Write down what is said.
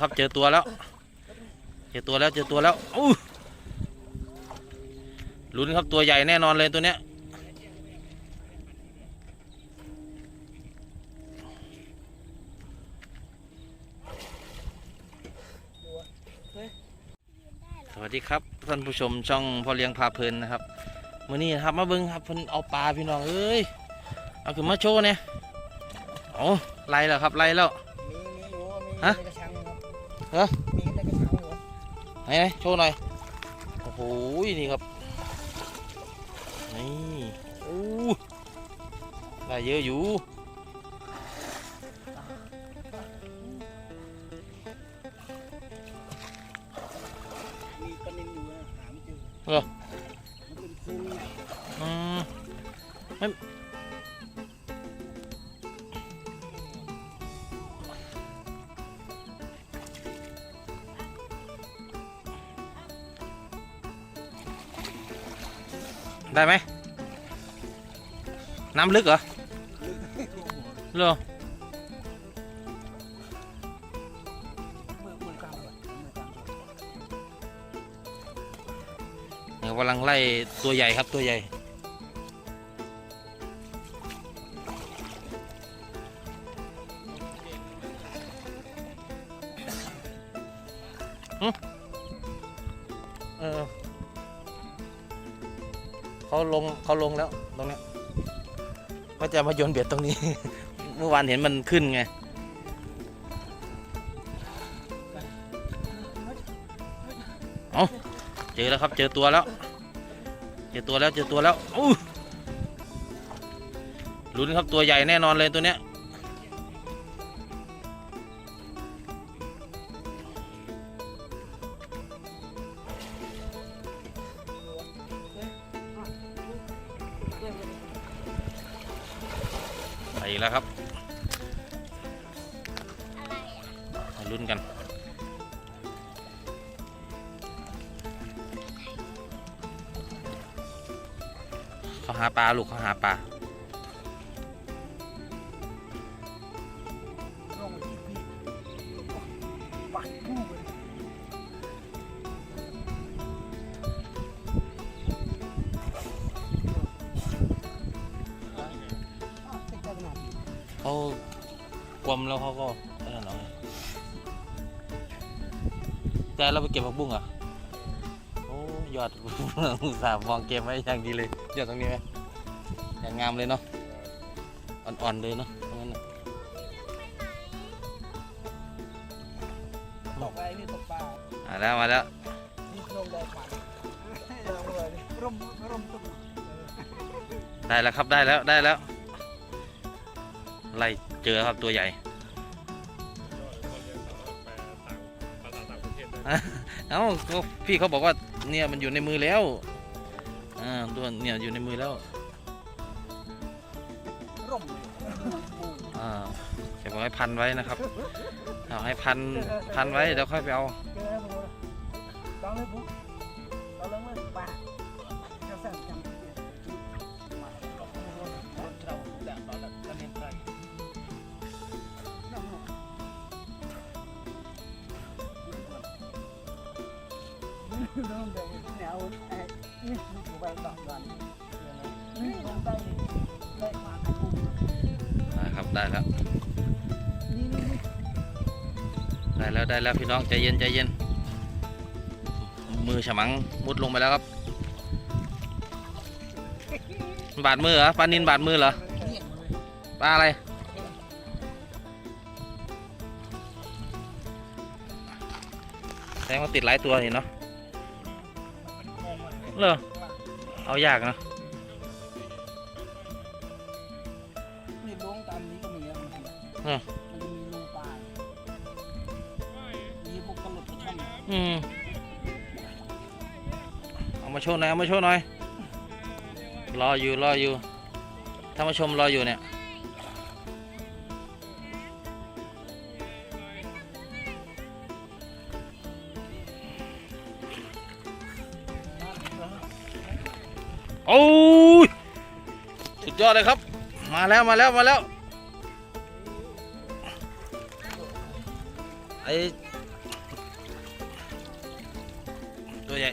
ครับเจอตัวแล้ว เจอตัวแล้วเจอตัวแล้วอู้ลุ้นครับตัวใหญ่แน่นอนเลยตัวเนี้ยสวัสดีครับท่านผู้ชมช่องพ่อเลี้ยงพาเพลินนะครับมื่อนี้นะครับมาเบิ้งครับเพิ่นเอาปลาพี่น้องเอ้ยเอาขึ้นมาโชว์เนี่ยโอ้ไล่แล้วครับไล่แล้วมีมี อยู่มีฮะในกระชังครับฮะมีในกรอไหนไหนโชว์หน่อย โอ้โห นี่ครับ นี่โอ้ได้เยอะอยู่มีปลานินอยู่นะหาไม่เจอเหรอมันเป็นฟูงอืมไม่ ได้ไหม น้ำลึกเหรอเหรอมือมือกลางเลยมือกลางเลยเนี่ยกำลังไล่ตัวใหญ่ครับตัวใหญ่เออ เขาลงเขาลงแล้วตรงเนี้ยก็จะมาโยนเบ็ดตรงนี้ เมื่อวานเห็นมันขึ้นไงเจอแล้วครับ เจอตัวแล้ว เจอตัวแล้วเจอตัวแล้วอู้ลุ้นครับตัวใหญ่แน่นอนเลยตัวเนี้ย อีกแล้วครับมาลุ้นกัน เขาหาปลาลูกเขาหาปลา เขากลมแล้วเขาก็นั่นเอาไงแต่เราไปเก็บผักบุ้งเหรอะโอ้ยอดอุตส่าห์มองเก็บไว้อย่างดีเลยยอดตรงนี้ไหมอย่างงามเลยเนาะอ่อนๆเลยเนาะตรงนั้นน่ะตกไปนี่ตกปลามาแล้วมาแล้วนี่ลงได้ขวัญลงเลยร่มร่มตุ้มได้แล้วครับได้แล้วได้แล้ว ไล่เจอครับตัวใหญ่ เอ้าก็พี่เขาบอกว่าเนี่ยมันอยู่ในมือแล้วอ่าตัวเนี่ยอยู่ในมือแล้วร่มอ่าเก็บไว้พันไว้นะครับเอาให้พันพันไว้เดี๋ยวค่อยไปเอา น้ำแดงแนวไอ้นี่ดูไปต่อกันนี่ลงได้ได้มาทันปุ๊บนะครับได้แล้วได้แล้วได้แล้วพี่น้องใจเย็นใจเย็น มือฉมังมุดลงไปแล้วครับ บาดมือเหรอปลานินบาดมือเหรอปลาอะไรแสดงว่าติดหลายตัวนี่เนาะ เหรอ เอายากเนาะนี่ล้วงตามนี้ก็มีแล้วมันอืมมันจะมีรูปลายมีพวกกระหลุดกระช่อนอืมเอามาโชว์หน่อยเอามาโชว์หน่อยรออยู่รออยู่ท่านผู้ชมรออยู่เนี่ย โอ้ยสุดยอดเลยครับ มาแล้วมาแล้วมาแล้วไอตัวใหญ่